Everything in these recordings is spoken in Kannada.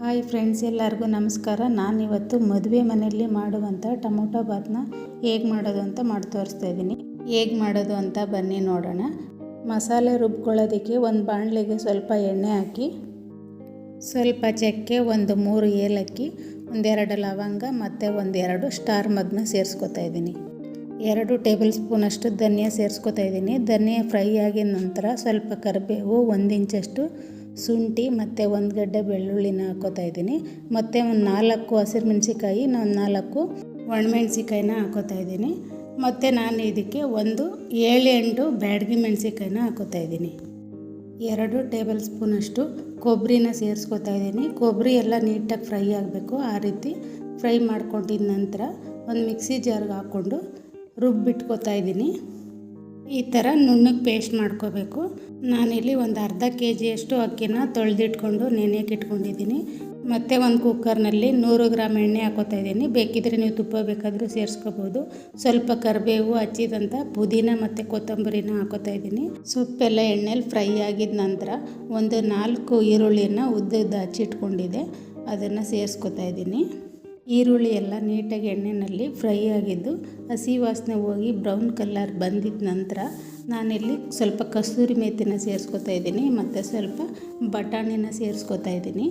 ಹಾಯ್ ಫ್ರೆಂಡ್ಸ್, ಎಲ್ಲರಿಗೂ ನಮಸ್ಕಾರ. ನಾನಿವತ್ತು ಮದುವೆ ಮನೆಯಲ್ಲಿ ಮಾಡುವಂಥ ಟೊಮೊಟೊ ಬಾತ್ನ ಹೇಗೆ ಮಾಡೋದು ಅಂತ ಮಾಡಿ ತೋರಿಸ್ತಾ ಇದ್ದೀನಿ. ಹೇಗೆ ಮಾಡೋದು ಅಂತ ಬನ್ನಿ ನೋಡೋಣ. ಮಸಾಲೆ ರುಬ್ಕೊಳ್ಳೋದಕ್ಕೆ ಒಂದು ಬಾಣಲೆಗೆ ಸ್ವಲ್ಪ ಎಣ್ಣೆ ಹಾಕಿ, ಸ್ವಲ್ಪ ಚಕ್ಕೆ ಒಂದು ಮೂರು ಏಲಕ್ಕಿ, ಒಂದೆರಡು ಲವಂಗ ಮತ್ತು ಒಂದೆರಡು ಸ್ಟಾರ್ ಮಗ್ನ ಸೇರಿಸ್ಕೊತಾ ಇದ್ದೀನಿ. ಎರಡು ಟೇಬಲ್ ಸ್ಪೂನಷ್ಟು ಧನಿಯಾ ಸೇರಿಸ್ಕೊತಾ ಇದ್ದೀನಿ. ಧನಿಯಾ ಫ್ರೈ ಆಗಿದ ನಂತರ ಸ್ವಲ್ಪ ಕರಿಬೇವು, ಒಂದು ಇಂಚಷ್ಟು ಶುಂಠಿ ಮತ್ತು ಒಂದು ಗಡ್ಡೆ ಬೆಳ್ಳುಳ್ಳಿನ ಹಾಕೋತಾ ಇದ್ದೀನಿ. ಮತ್ತು ಒಂದು ನಾಲ್ಕು ಹಸಿರು ಮೆಣಸಿಕಾಯಿ ನಾನು ನಾಲ್ಕು ಒಣಮೆಣ್ಸಿಕಾಯಿನ ಹಾಕೋತಾ ಇದ್ದೀನಿ. ಮತ್ತು ನಾನು ಇದಕ್ಕೆ ಒಂದು ಏಳು ಎಂಟು ಬ್ಯಾಡಗಿ ಮೆಣಸಿಕಾಯಿನ ಹಾಕೋತಾ ಇದ್ದೀನಿ. ಎರಡು ಟೇಬಲ್ ಸ್ಪೂನಷ್ಟು ಕೊಬ್ಬರಿನ ಸೇರಿಸ್ಕೊತಾ ಇದ್ದೀನಿ. ಕೊಬ್ಬರಿ ಎಲ್ಲ ನೀಟಾಗಿ ಫ್ರೈ ಆಗಬೇಕು ಆ ರೀತಿ. ಫ್ರೈ ಮಾಡ್ಕೊಂಡಿದ ನಂತರ ಒಂದು ಮಿಕ್ಸಿ ಜಾರ್ಗೆ ಹಾಕ್ಕೊಂಡು ರುಬ್ಬಿಟ್ಕೋತಾ ಇದ್ದೀನಿ. ಈ ಥರ ನುಣ್ಣಗೆ ಪೇಸ್ಟ್ ಮಾಡ್ಕೋಬೇಕು. ನಾನಿಲ್ಲಿ ಒಂದು ಅರ್ಧ ಕೆ ಜಿಯಷ್ಟು ಅಕ್ಕಿನ ತೊಳೆದಿಟ್ಕೊಂಡು ನೆನೆಯಕ್ಕೆ ಇಟ್ಕೊಂಡಿದ್ದೀನಿ. ಮತ್ತು ಒಂದು ಕುಕ್ಕರ್ನಲ್ಲಿ ನೂರು ಗ್ರಾಮ್ ಎಣ್ಣೆ ಹಾಕೋತಾ ಇದ್ದೀನಿ. ಬೇಕಿದ್ರೆ ನೀವು ತುಪ್ಪ ಬೇಕಾದರೂ ಸೇರಿಸ್ಕೋಬೋದು. ಸ್ವಲ್ಪ ಕರಿಬೇವು ಹಚ್ಚಿದಂಥ ಪುದೀನ ಮತ್ತು ಕೊತ್ತಂಬರಿನ ಹಾಕೋತಾ ಇದ್ದೀನಿ. ಸೊಪ್ಪೆಲ್ಲ ಎಣ್ಣೆಲಿ ಫ್ರೈ ಆಗಿದ ನಂತರ ಒಂದು ನಾಲ್ಕು ಈರುಳ್ಳಿಯನ್ನು ಉದ್ದ ಹಚ್ಚಿಟ್ಕೊಂಡಿದೆ ಅದನ್ನು ಸೇರಿಸ್ಕೊತಾ ಇದ್ದೀನಿ. ಈರುಳ್ಳಿ ಎಲ್ಲ ನೀಟಾಗಿ ಎಣ್ಣೆಯಲ್ಲಿ ಫ್ರೈ ಆಗಿದ್ದು ಹಸಿ ವಾಸನೆ ಹೋಗಿ ಬ್ರೌನ್ ಕಲರ್ ಬಂದಿದ್ದ ನಂತರ ನಾನಿಲ್ಲಿ ಸ್ವಲ್ಪ ಕಸ್ತೂರಿ ಮೇಥಿನ ಸೇರಿಸ್ಕೊತಾ ಇದ್ದೀನಿ ಮತ್ತು ಸ್ವಲ್ಪ ಬಟಾಣಿನ ಸೇರಿಸ್ಕೊತಾ ಇದ್ದೀನಿ.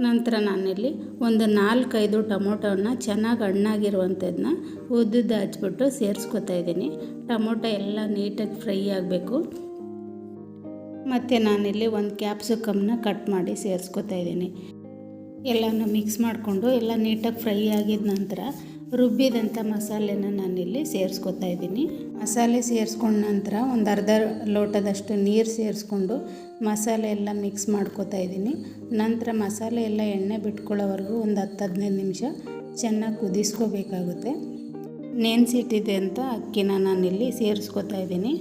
ನಂತರ ನಾನಿಲ್ಲಿ ಒಂದು ನಾಲ್ಕೈದು ಟೊಮೊಟೊನ ಚೆನ್ನಾಗಿ ಹಣ್ಣಾಗಿರುವಂಥದ್ದನ್ನ ಉದ್ದುದ್ದು ಹಚ್ಬಿಟ್ಟು ಸೇರಿಸ್ಕೊತಾ ಇದ್ದೀನಿ. ಟೊಮೊಟೊ ಎಲ್ಲ ನೀಟಾಗಿ ಫ್ರೈ ಆಗಬೇಕು. ಮತ್ತು ನಾನಿಲ್ಲಿ ಒಂದು ಕ್ಯಾಪ್ಸಿಕಮ್ನ ಕಟ್ ಮಾಡಿ ಸೇರಿಸ್ಕೊತಾ ಇದ್ದೀನಿ. ಎಲ್ಲನೂ ಮಿಕ್ಸ್ ಮಾಡಿಕೊಂಡು ಎಲ್ಲ ನೀಟಾಗಿ ಫ್ರೈ ಆಗಿದ ನಂತರ ರುಬ್ಬಿದಂಥ ಮಸಾಲೆನ ನಾನಿಲ್ಲಿ ಸೇರಿಸ್ಕೊತಾ ಇದ್ದೀನಿ. ಮಸಾಲೆ ಸೇರಿಸ್ಕೊಂಡ ನಂತರ ಒಂದು ಅರ್ಧ ಲೋಟದಷ್ಟು ನೀರು ಸೇರಿಸ್ಕೊಂಡು ಮಸಾಲೆ ಎಲ್ಲ ಮಿಕ್ಸ್ ಮಾಡ್ಕೊತಾ ಇದ್ದೀನಿ. ನಂತರ ಮಸಾಲೆ ಎಲ್ಲ ಎಣ್ಣೆ ಬಿಟ್ಕೊಳ್ಳೋವರೆಗೂ ಒಂದು ಹತ್ತು ಹದಿನೈದು ನಿಮಿಷ ಚೆನ್ನಾಗಿ ಕುದಿಸ್ಕೋಬೇಕಾಗುತ್ತೆ. ನೆನೆಸಿಟ್ಟಿದೆ ಅಂತ ಅಕ್ಕಿನ ನಾನಿಲ್ಲಿ ಸೇರಿಸ್ಕೊತಾ ಇದ್ದೀನಿ.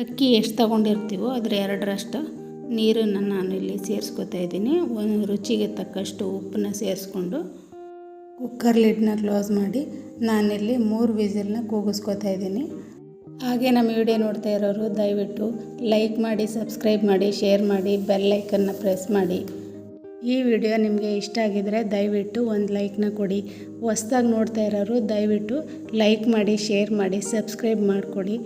ಅಕ್ಕಿ ಎಷ್ಟು ತಗೊಂಡಿರ್ತೀವೋ ಅದರ ಎರಡರಷ್ಟು ನೀರನ್ನು ನಾನು ಇಲ್ಲಿ ಸೇರಿಸ್ಕೊತಾ ಇದ್ದೀನಿ. ಒಂದು ರುಚಿಗೆ ತಕ್ಕಷ್ಟು ಉಪ್ಪನ್ನ ಸೇರಿಸ್ಕೊಂಡು ಕುಕ್ಕರ್ ಲಿಡ್ನ ಕ್ಲೋಸ್ ಮಾಡಿ ನಾನಿಲ್ಲಿ ಮೂರು ವಿಸಿಲ್ನ ಕೂಗಿಸ್ಕೊತಾ ಇದ್ದೀನಿ. ಹಾಗೆ ನಮ್ಮ ವಿಡಿಯೋ ನೋಡ್ತಾ ಇರೋರು ದಯವಿಟ್ಟು ಲೈಕ್ ಮಾಡಿ ಸಬ್ಸ್ಕ್ರೈಬ್ ಮಾಡಿ ಶೇರ್ ಮಾಡಿ ಬೆಲ್ ಐಕನ್ನ ಪ್ರೆಸ್ ಮಾಡಿ. ಈ ವಿಡಿಯೋ ನಿಮಗೆ ಇಷ್ಟ ಆಗಿದರೆ ದಯವಿಟ್ಟು ಒಂದು ಲೈಕ್ನ ಕೊಡಿ. ಹೊಸ್ದಾಗಿ ನೋಡ್ತಾ ಇರೋರು ದಯವಿಟ್ಟು ಲೈಕ್ ಮಾಡಿ ಶೇರ್ ಮಾಡಿ ಸಬ್ಸ್ಕ್ರೈಬ್ ಮಾಡಿಕೊಡಿ.